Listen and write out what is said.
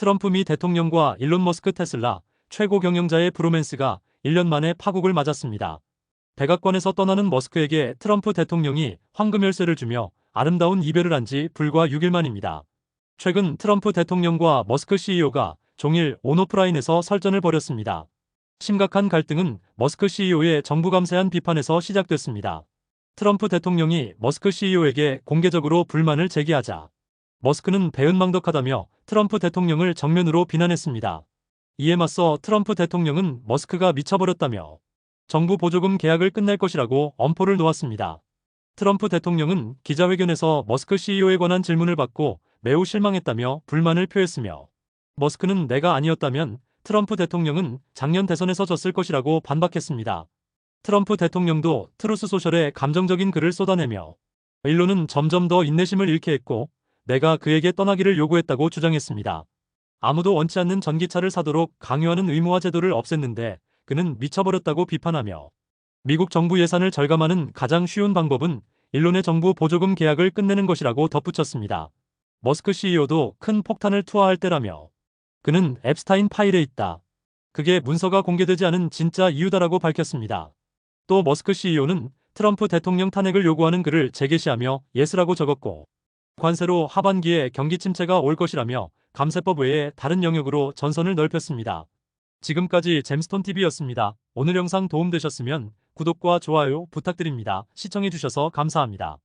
트럼프 미 대통령과 일론 머스크 테슬라 최고 경영자의 브로맨스가 1년 만에 파국을 맞았습니다. 백악관에서 떠나는 머스크에게 트럼프 대통령이 황금 열쇠를 주며 아름다운 이별을 한 지 불과 6일 만입니다. 최근 트럼프 대통령과 머스크 CEO가 종일 온오프라인에서 설전을 벌였습니다. 심각한 갈등은 머스크 CEO의 정부 감세한 비판에서 시작됐습니다. 트럼프 대통령이 머스크 CEO에게 공개적으로 불만을 제기하자 머스크는 배은망덕하다며 트럼프 대통령을 정면으로 비난했습니다. 이에 맞서 트럼프 대통령은 머스크가 미쳐버렸다며 정부 보조금 계약을 끝낼 것이라고 엄포를 놓았습니다. 트럼프 대통령은 기자회견에서 머스크 CEO에 관한 질문을 받고 매우 실망했다며 불만을 표했으며 머스크는 내가 아니었다면 트럼프 대통령은 작년 대선에서 졌을 것이라고 반박했습니다. 트럼프 대통령도 트루스 소셜에 감정적인 글을 쏟아내며 일론은 점점 더 인내심을 잃게 했고 내가 그에게 떠나기를 요구했다고 주장했습니다. 아무도 원치 않는 전기차를 사도록 강요하는 의무화 제도를 없앴는데 그는 미쳐버렸다고 비판하며 미국 정부 예산을 절감하는 가장 쉬운 방법은 일론의 정부 보조금 계약을 끝내는 것이라고 덧붙였습니다. 머스크 CEO도 큰 폭탄을 투하할 때라며 그는 앱스타인 파일에 있다. 그게 문서가 공개되지 않은 진짜 이유다라고 밝혔습니다. 또 머스크 CEO는 트럼프 대통령 탄핵을 요구하는 글을 재게시하며 예스라고 적었고 관세로 하반기에 경기 침체가 올 것이라며 감세법 외에 다른 영역으로 전선을 넓혔습니다. 지금까지 잼스톤TV였습니다. 오늘 영상 도움되셨으면 구독과 좋아요 부탁드립니다. 시청해주셔서 감사합니다.